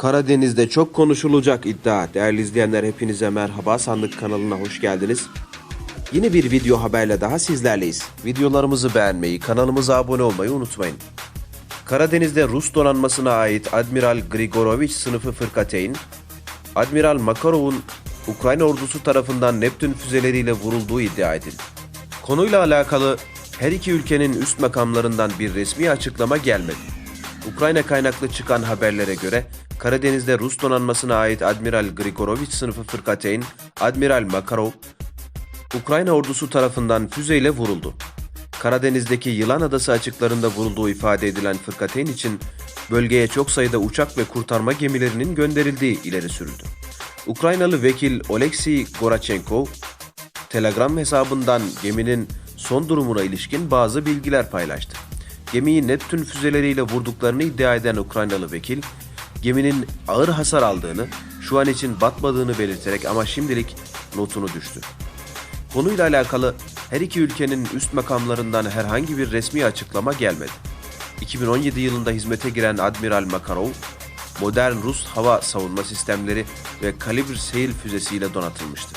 Karadeniz'de çok konuşulacak iddia. Değerli izleyenler hepinize merhaba. Sandık kanalına hoş geldiniz. Yeni bir video haberle daha sizlerleyiz. Videolarımızı beğenmeyi, kanalımıza abone olmayı unutmayın. Karadeniz'de Rus donanmasına ait Admiral Grigorovich sınıfı fırkateyn, Admiral Makarov'un Ukrayna ordusu tarafından Neptün füzeleriyle vurulduğu iddia edildi. Konuyla alakalı her iki ülkenin üst makamlarından bir resmi açıklama gelmedi. Ukrayna kaynaklı çıkan haberlere göre Karadeniz'de Rus donanmasına ait Admiral Grigorovich sınıfı fırkateyn, Admiral Makarov, Ukrayna ordusu tarafından füzeyle vuruldu. Karadeniz'deki Yılan Adası açıklarında vurulduğu ifade edilen fırkateyn için bölgeye çok sayıda uçak ve kurtarma gemilerinin gönderildiği ileri sürüldü. Ukraynalı vekil Oleksiy Gorachenkov, Telegram hesabından geminin son durumuna ilişkin bazı bilgiler paylaştı. Gemiyi Neptün füzeleriyle vurduklarını iddia eden Ukraynalı vekil, geminin ağır hasar aldığını, şu an için batmadığını belirterek ama şimdilik notunu düştü. Konuyla alakalı her iki ülkenin üst makamlarından herhangi bir resmi açıklama gelmedi. 2017 yılında hizmete giren Admiral Makarov, modern Rus hava savunma sistemleri ve kalibr seyir füzesiyle donatılmıştı.